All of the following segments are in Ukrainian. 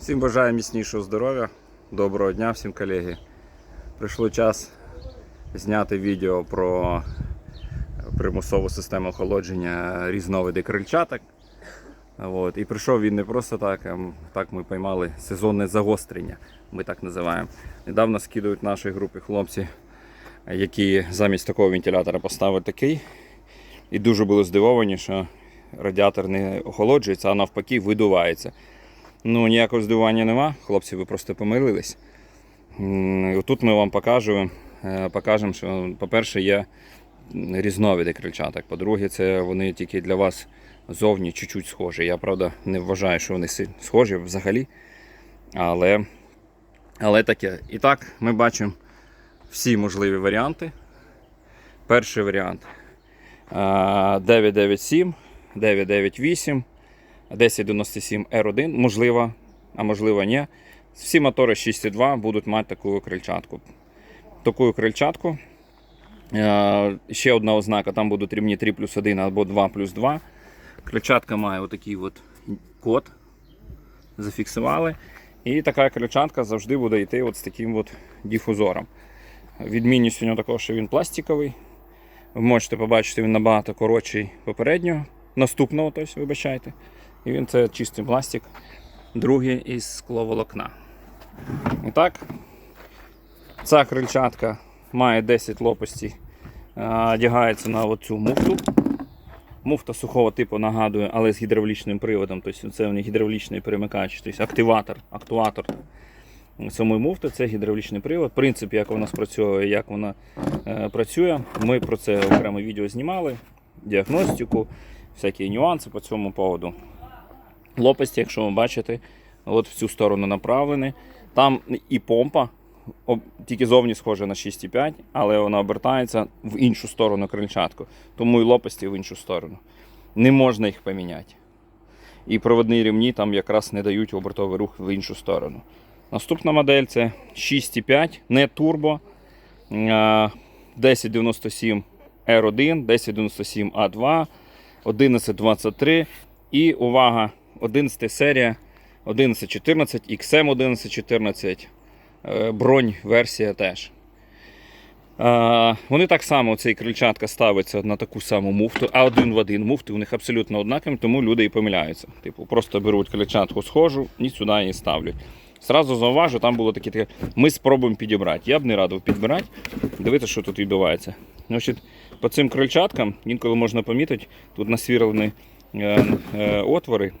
Всім бажаю міцнішого здоров'я, доброго дня всім колеги. Прийшло час зняти відео про примусову систему охолодження різновиди крильчаток. От. І прийшов він не просто так, а так ми поймали сезонне загострення, ми так називаємо. Недавно скидують нашій групі хлопці, які замість такого вентилятора поставили такий. І дуже були здивовані, що радіатор не охолоджується, а навпаки видувається. Ну, ніякого здивування нема, хлопці, ви просто помилились. Тут ми вам покажемо, е, покажемо, що, по-перше, є різновиди крильчаток. По-друге, це вони тільки для вас зовні чуть-чуть схожі. Я, правда, не вважаю, що вони схожі взагалі. Але, але таке. І так, ми бачимо всі можливі варіанти. Перший варіант 997, 998, 1097 R1, можливо, а можливо ні. Всі мотори 6.2 будуть мати таку крильчатку. Таку крильчатку. Е, Ще одна ознака, там будуть рівні 3 плюс 1 або 2 плюс 2. Крильчатка має отакий от код. Зафіксували. І така крильчатка завжди буде йти от з таким от дифузором. Відмінність у нього також, що він пластиковий. Ви можете побачити, він набагато коротший попереднього, наступного, тобто, вибачайте. І він це чистий пластик, другий із скловолокна. І так, ця крильчатка має 10 лопастей, одягається на оцю муфту. Муфта сухого типу нагадує, але з гідравлічним приводом. Тобто це у них гідравлічний перемикач, тобто активатор, актуатор самої муфти це гідравлічний привод. Принцип, як вона спрацьовує, як вона е, працює. Ми про це окреме відео знімали, діагностику, всякі нюанси по цьому поводу. Лопасті, якщо ви бачите, от в цю сторону направлені. Там і помпа, тільки зовні схожа на 6,5, але вона обертається в іншу сторону крильчатку. Тому і лопасті в іншу сторону. Не можна їх поміняти. І проводні рівні там якраз не дають обертовий рух в іншу сторону. Наступна модель це 6,5, не турбо. е, 1097 R1, 1097 A2, 1123 і увага, 11 серія 1114, XM 1114, е, бронь версія теж. Е, Вони так само, цей крильчатка ставиться на таку саму муфту, а один в один муфти у них абсолютно однакові, тому люди і помиляються. Типу, просто беруть крильчатку схожу і сюди її ставлять. Сразу зауважу, там було таке, таке, ми спробуємо підібрати. Я б не радив підбирати. Дивіться, що тут відбувається. Значить, по цим крильчаткам інколи можна помітити, тут насвірлені е, е, отвори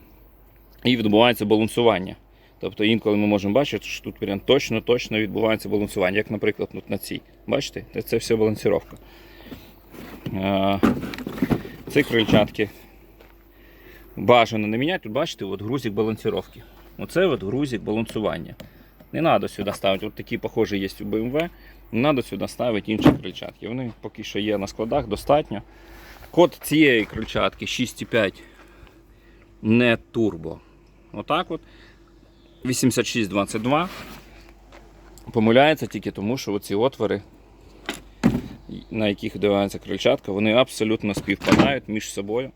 і відбувається балансування. Тобто інколи ми можемо бачити, що тут прям точно-точно відбувається балансування, як, наприклад, от на цій. Бачите? Це- все балансировка. Е, Ці крильчатки бажано не міняти. Тут бачите, от грузик балансировки. Оце от грузик балансування. Не треба сюди ставити, от такі похожі є у BMW. Не треба сюди ставити інші крильчатки. Вони поки що є на складах, достатньо. Код цієї крильчатки 6,5 не турбо. Отак от. 8622. Помиляється тільки тому, що оці отвори, на яких вдивається крильчатка, вони абсолютно співпадають між собою.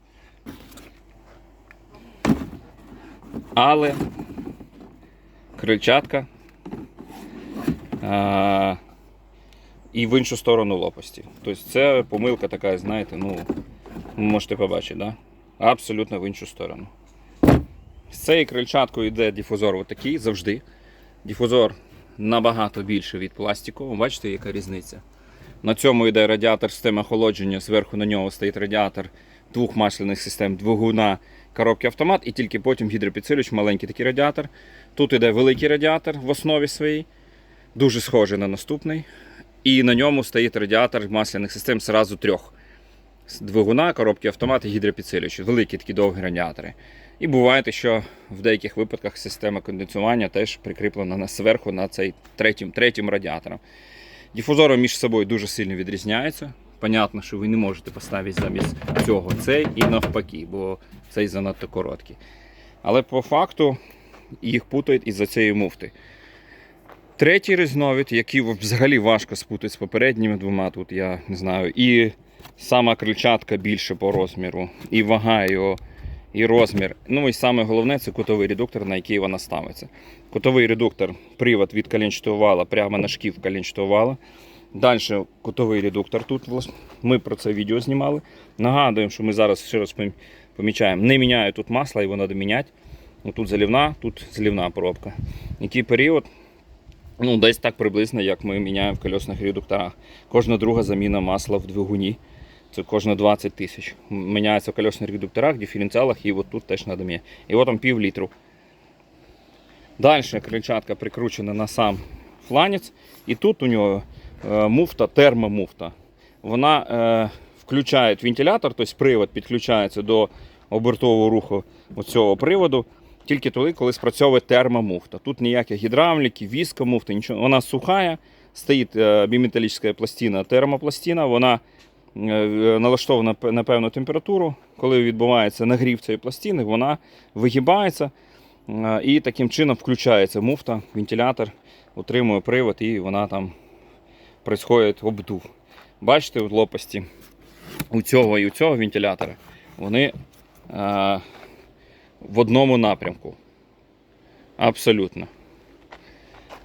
Але крильчатка а, і в іншу сторону лопасті. Тобто це помилка така, знаєте, ну, можете побачити, да? абсолютно в іншу сторону. З цією крильчаткою йде дифузор отакий завжди. Дифузор набагато більше від пластикового. Бачите, яка різниця? На цьому йде радіатор системи охолодження, зверху на нього стоїть радіатор двох масляних систем, двигуна, коробки автомат, і тільки потім гідропідсилювач, маленький такий радіатор. Тут йде великий радіатор в основі своїй, дуже схожий на наступний. І на ньому стоїть радіатор масляних систем зразу трьох. З Двигуна, коробки автомат і гідропідсилювач. Великі такі довгі радіатори. І буває, що в деяких випадках система кондиціювання теж прикріплена на зверху на цей третім, третім радіатором. Дифузори між собою дуже сильно відрізняються. Понятно, що ви не можете поставити замість цього цей і навпаки, бо цей занадто короткий. Але по факту їх путають із-за цієї муфти. Третій різновид, який взагалі важко спутати з попередніми двома, тут я не знаю, і сама крильчатка більше по розміру, і вага його, і розмір. Ну і саме головне це кутовий редуктор, на який вона ставиться. Кутовий редуктор, привод від коленчатого вала прямо на шків коленчатого вала. Далі кутовий редуктор тут. Ми про це відео знімали. Нагадуємо, що ми зараз ще раз помічаємо. Не міняю тут масло, його треба міняти. Ну, тут залівна, тут злівна пробка. Який період? Ну, десь так приблизно, як ми міняємо в колесних редукторах. Кожна друга заміна масла в двигуні. Це кожна 20 тисяч. Міняється в колесних редукторах, диференціалах і от тут теж треба міняти. І от там пів літру. Далі крильчатка прикручена на сам фланець. І тут у нього е, муфта, термомуфта. Вона е, включає вентилятор, тобто привод підключається до обертового руху цього приводу. Тільки тоді, коли спрацьовує термомуфта. Тут ніяких гідравліки, віскомуфти, нічого. Вона сухая, стоїть е, біметалічна пластина, термопластина, вона е, налаштована на певну температуру. Коли відбувається нагрів цієї пластини, вона вигибається е, і таким чином включається муфта, вентилятор, утримує привод і вона там происходить обдув. Бачите, от лопасті у цього і у цього вентилятора вони в одному напрямку. Абсолютно.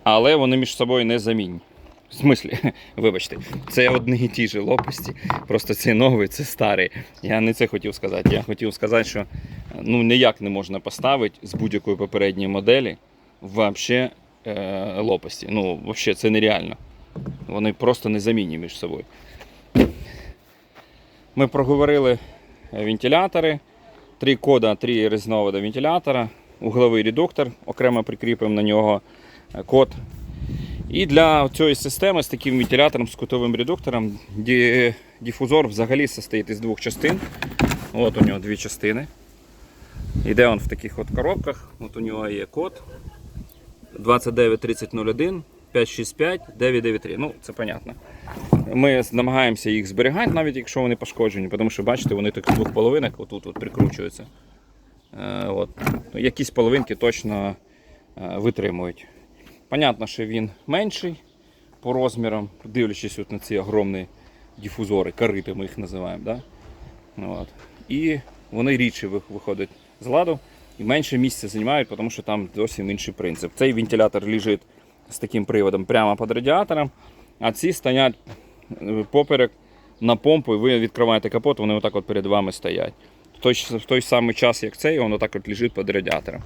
Але вони між собою не замінні. В смислі, вибачте, це одні і ті ж лопасті. Просто цей новий, це старий. Я не це хотів сказати. Я хотів сказати, що ну, ніяк не можна поставити з будь-якої попередньої моделі вообще е, лопасті. Ну, взагалі, це нереально. Вони просто незамінні між собою. Ми проговорили е, вентилятори. Три кода, три різновида вентилятора, угловий редуктор, окремо прикріпимо на нього е, код. І для цієї системи з таким вентилятором, з кутовим редуктором, дифузор взагалі состоїть із двох частин. От у нього дві частини. Іде він в таких от коробках. От у нього є код 293001 565 993. Ну, це понятно. Ми намагаємося їх зберігати, навіть якщо вони пошкоджені, тому що бачите, вони так з двох половинок отут от прикручуються. Е, от. Ну, Якісь половинки точно е, витримують. Понятно, що він менший по розмірам, дивлячись от на ці огромні дифузори, корити ми їх називаємо. Да? От. І вони рідше виходять з ладу і менше місця займають, тому що там зовсім інший принцип. Цей вентилятор лежить з таким приводом прямо під радіатором, а ці стоять поперек на помпу, і ви відкриваєте капот, вони отак от перед вами стоять. В той, в той самий час, як цей, він отак от лежить під радіатором.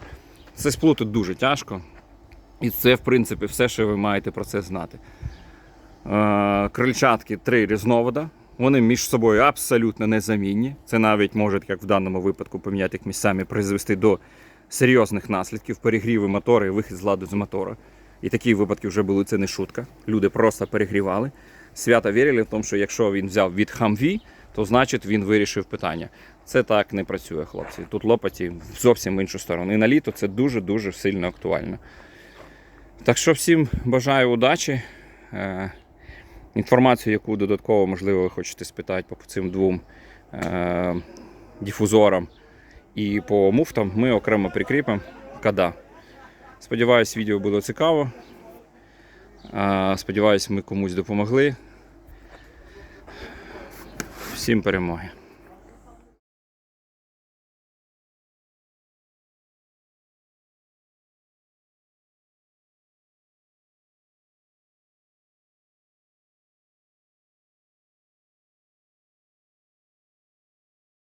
Це сплутати дуже тяжко. І це, в принципі, все, що ви маєте про це знати. Е, Крильчатки три різновида. Вони між собою абсолютно незамінні. Це навіть може, як в даному випадку, поміняти їх місцями, призвести до серйозних наслідків, перегріви мотора і вихід з ладу з мотора. І такі випадки вже були, це не шутка. Люди просто перегрівали. Свято вірили в тому, що якщо він взяв від Humvee, то значить він вирішив питання. Це так не працює, хлопці. Тут лопаті зовсім в іншу сторону. І на літо це дуже-дуже сильно актуально. Так що всім бажаю удачі. Е, Інформацію, яку додатково, можливо, ви хочете спитати по цим двом е, дифузорам і по муфтам, ми окремо прикріпимо кода. Сподіваюсь, відео було цікаво. Сподіваюсь, ми комусь допомогли. Всім перемоги!